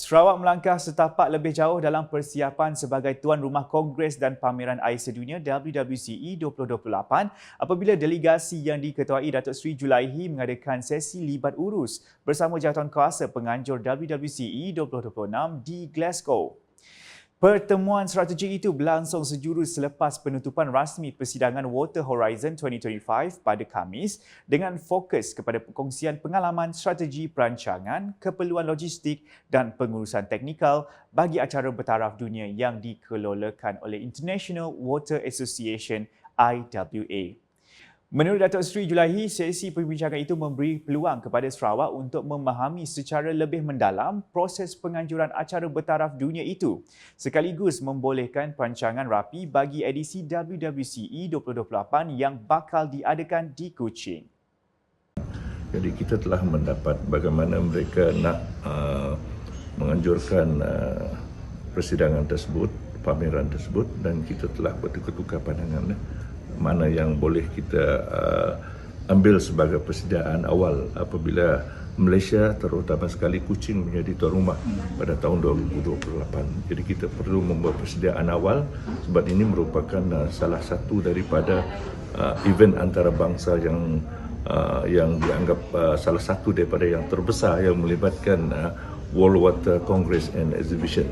Sarawak melangkah setapak lebih jauh dalam persiapan sebagai tuan rumah Kongres dan Pameran Air Sedunia WWCE 2028 apabila delegasi yang diketuai Datuk Seri Julaihi mengadakan sesi libat urus bersama jawatankuasa penganjur WWCE 2026 di Glasgow. Pertemuan strategi itu berlangsung sejurus selepas penutupan rasmi persidangan Water Horizon 2025 pada Khamis dengan fokus kepada perkongsian pengalaman strategi perancangan, keperluan logistik dan pengurusan teknikal bagi acara bertaraf dunia yang dikelolakan oleh International Water Association IWA. Menurut Datuk Seri Julaihi, sesi perbincangan itu memberi peluang kepada Sarawak untuk memahami secara lebih mendalam proses penganjuran acara bertaraf dunia itu sekaligus membolehkan perancangan rapi bagi edisi WWCE 2028 yang bakal diadakan di Kuching. Jadi kita telah mendapat bagaimana mereka nak uh, menganjurkan uh, persidangan tersebut, pameran tersebut dan kita telah bertukar-tukar pandangan. Eh mana yang boleh kita uh, ambil sebagai persediaan awal apabila Malaysia terutama sekali Kuching menjadi tuan rumah pada tahun 2028. Jadi kita perlu membuat persediaan awal sebab ini merupakan uh, salah satu daripada uh, event antarabangsa yang uh, yang dianggap uh, salah satu daripada yang terbesar yang melibatkan uh, World Water Congress and Exhibition.